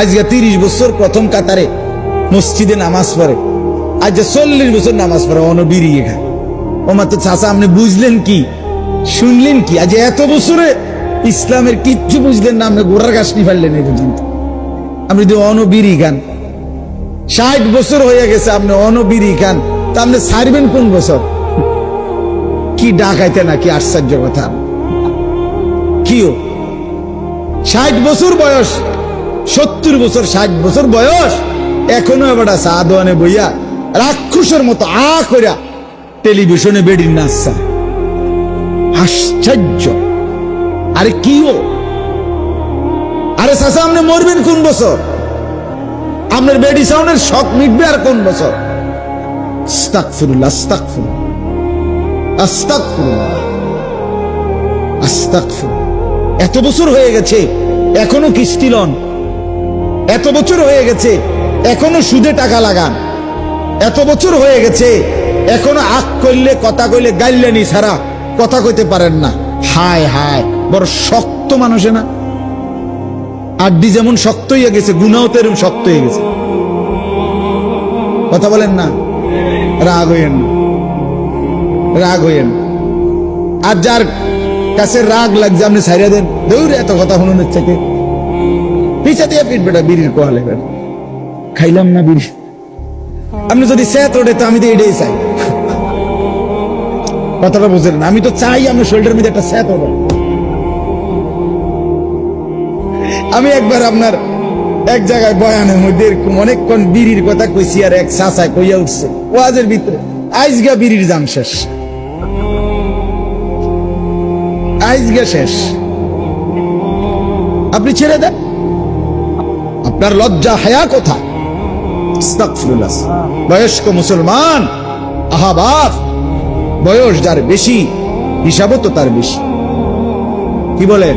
আজকে তিরিশ বছর প্রথম কাতারে মসজিদে নামাজ পড়ে। আজ চল্লিশ বছর নামাজ পড়ে, অন বিড়িয়ে খায় ওমা তো চাচা, আপনি বুঝলেন কি? শুনলেন কি? আজ এত বছরে ইসলামের কিচ্ছু বুঝলেন না, আপনি গোড়ার গাছ নিয়ে ফেললেন এই পর্যন্ত। আপনি যদি অনবিরি খান, ষাট বছর হয়ে গেছে আপনি অনবিরি খান, তা আপনি ছাড়বেন কোন বছর? কি ডাকাইতে না কি আশ্চর্য কথা। কিও ষাট বছর বয়স। সত্তর বছর, ষাট বছর বয়স। এখনও এবার সাদওয়ানে বইয়া রাক্ষসের মতো আ কইরা টেলিভিশনে বেডির নাচছা আশ্চর্য। আরে কি ও? আরে চাচা, আপনি মরবেন কোন বছর? আপনার বেডি সাউন্ডের শখ মিটবে আর কোন বছর? এত বছর হয়ে গেছে, এখনও কিস্তি লন। এত বছর হয়ে গেছে, এখনও সুদে টাকা লাগান। এত বছর হয়ে গেছে, এখনও আখ করলে কথা কইলে গাইলেনি ছাড়া কথা কইতে পারেন না। হায় হায়, বড় শক্ত মানুষে না? আড্ডি যেমন শক্ত হয়ে গেছে গুনাও তো শক্ত হয়ে গেছে। কথা বলেন না? রাগ হইয়েন রাগ হইয়েন আর যার কাছে রাগ লাগছে, আপনি ছাইরা দেন। দৌড়ে এত কথা শুনুন পিছা দিয়ে পিট বেটা বিড়ির কোয়ালে খাইলাম না বিড়ি। আপনি যদি স্যাত ওঠে তো আমি তো এটাই চাই। কথাটা বুঝলেন না? আমি তো চাই আমার শরীরের মধ্যে একটা স্যাত ওঠে আমি একবার আপনার এক জায়গায় বয়ানের মধ্যে এরকম অনেকক্ষণ বিড়ির কথা কইছি আর এক চাচায় কইয়া উঠছে। ওয়াজের ভিতরে, আইজগা বিড়ির দাম শেষ। আইজগা শেষ। আপনি ছেড়ে দেন। আপনার লজ্জা, হায়া কোথা আস্তাগফিরুল্লাহ। বয়স্ক মুসলমান আহাবাস বয়স যার বেশি, হিসাবও তো তার বেশি। কি বলেন?